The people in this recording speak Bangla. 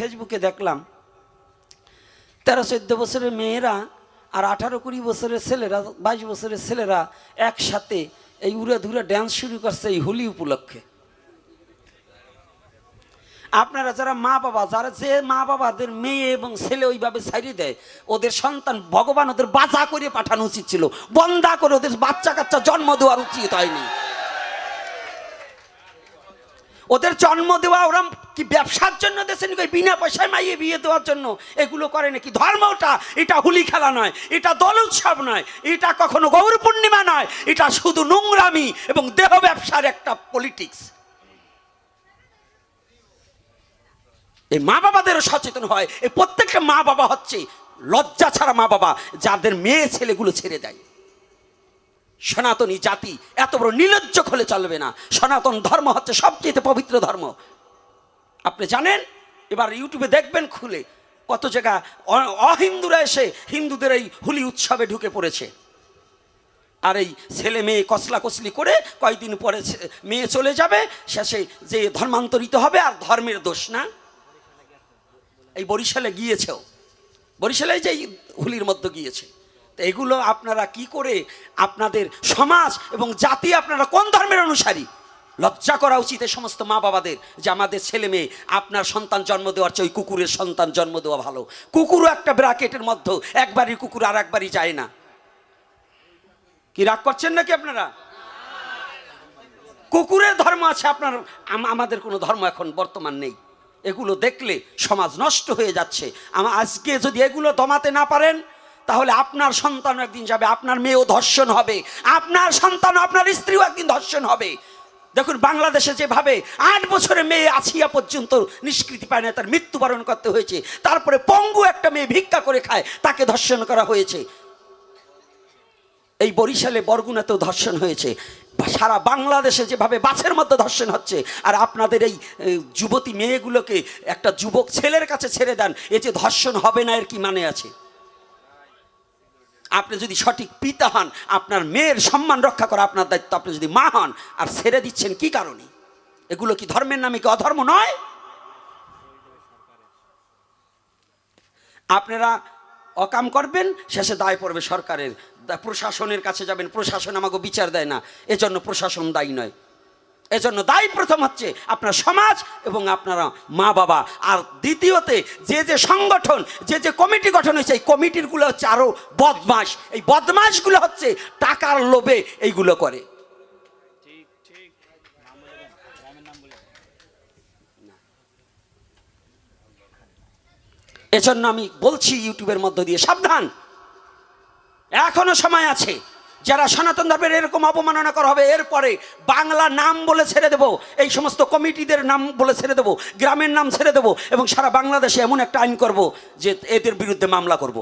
ফেসবুকে দেখলাম, তেরো চোদ্দ বছরের মেয়েরা আর আঠারো কুড়ি বছরের ছেলেরা, বাইশ বছরের ছেলেরা একসাথে এই উড়ে ধুরে ড্যান্স শুরু করছে এই হোলি উপলক্ষে। আপনারা যারা মা বাবা, যারা যে মা বাবাদের মেয়ে এবং ছেলে ওইভাবে ছাড়িয়ে দেয়, ওদের সন্তান ভগবান ওদের বাজা করে পাঠানো উচিত ছিল। বন্দা করে ওদের বাচ্চা কাচ্চা জন্ম দেওয়ার উচিত হয়নি। ওদের জন্ম দেওয়া, ওরা কি ব্যবসার জন্য দেশে নাকি? বিনা পয়সায় মাইয়ে বিয়ে দেওয়ার জন্য। এগুলো করে নাকি? ধর্মটা এটা হুলি খেলা নয়। এটা দল উৎসব নয়। এটা কখনো গৌর পূর্ণিমা নয়। এটা শুধু নোংরামি এবং দেহ ব্যবসার একটা পলিটিক্স এই মা বাবাদেরও সচেতন হয়। এই প্রত্যেকটা মা বাবা হচ্ছে লজ্জা ছাড়া মা বাবা। যাদের মেয়ে ছেলেগুলো ছেড়ে দেয়। সনাতনী জাতি এত বড় নির্লজ্জ হলে চলবে না। সনাতন ধর্ম হচ্ছে সবচেয়ে পবিত্র ধর্ম। আপনি জানেন? এবার ইউটিউবে দেখবেন খুলে কত জায়গা অহিন্দুরা এসে হিন্দুদের এই হোলি উৎসবে ঢুকে পড়েছে। আর এই ছেলে মেয়ে কসলা কসলি করে কয়েকদিন পরে মেয়ে চলে যাবে, শেষে যে ধর্মান্তরিত হবে আর ধর্মের দোষ না। এই বরিশালে গিয়েছেও। বরিশালে যে হুলির মধ্যে গিয়েছে। এগুলো আপনারা কি করে আপনাদের সমাজ এবং জাতি আপনারা কোন ধর্মের অনুসারী? লজ্জা করা উচিত এই সমস্ত মা বাবাদের যে আমাদের ছেলে মেয়ে, আপনার সন্তান জন্ম দেওয়ার চেয়ে ওই কুকুরের সন্তান জন্ম দেওয়া ভালো। কুকুরও একটা ব্র্যাকেটের মধ্যে একবারই কুকুর আর একবারই যায় না। কি রাগ করছেন নাকি আপনারা? কুকুরের ধর্ম আছে, আপনার আমাদের কোনো ধর্ম এখন বর্তমান নেই। এগুলো দেখলে সমাজ নষ্ট হয়ে যাচ্ছে। আজকে যদি এগুলো দমাতে না পারেন তাহলে আপনার সন্তান একদিন যাবে, আপনার মেয়েও ধর্ষণ হবে, আপনার সন্তান, আপনার স্ত্রীও একদিন ধর্ষণ হবে। দেখুন, বাংলাদেশে যেভাবে আট বছরের মেয়ে আসিয়া পর্যন্ত নিষ্কৃতি পায় না, তার মৃত্যুবরণ করতে হয়েছে, তারপরে পঙ্গু একটা মেয়ে ভিক্ষা করে খায়, তাকে ধর্ষণ করা হয়েছে। এই বরিশালে বরগুনাতেও ধর্ষণ হয়েছে। সারা বাংলাদেশে যেভাবে বাসের মধ্যে ধর্ষণ হচ্ছে, আর আপনাদের এই যুবতী মেয়েগুলোকে একটা যুবক ছেলের কাছে ছেড়ে দেন, এ যে ধর্ষণ হবে না, এর কি মানে আছে? আপনি যদি সঠিক পিতা হন, আপনার মেয়ের সম্মান রক্ষা করা আপনার দায়িত্ব, আপনি যদি মা হন, আর ছেড়ে দিচ্ছেন কি কারণে? এগুলো কি ধর্মের নামে কি অধর্ম নয়? আপনারা অকাম করবেন, শেষে দায় পড়বে সরকারের। প্রশাসনের কাছে যাবেন, প্রশাসন আমাকে বিচার দেয় না। এজন্য প্রশাসন দায়ী নয়। এজন্য দায়ী প্রথম হচ্ছে আপনার সমাজ এবং আপনারা মা বাবা। আর দ্বিতীয়তে, যে যে সংগঠন, যে যে কমিটি গঠন হয়েছে, এই কমিটিরগুলো হচ্ছে আরও বদমাস এই বদমাসগুলো হচ্ছে টাকার লোভে এইগুলো করে। এজন্য আমি বলছি ইউটিউবের মধ্য দিয়ে, সাবধান। এখনও সময় আছে। যারা সনাতন ধর্মের এরকম অবমাননা করা হবে, এরপরে বাংলা নাম বলে ছেড়ে দেব, এই সমস্ত কমিটিদের নাম বলে ছেড়ে দেব, গ্রামের নাম ছেড়ে দেব, এবং সারা বাংলাদেশে এমন একটা আইন করব যে এদের বিরুদ্ধে মামলা করব।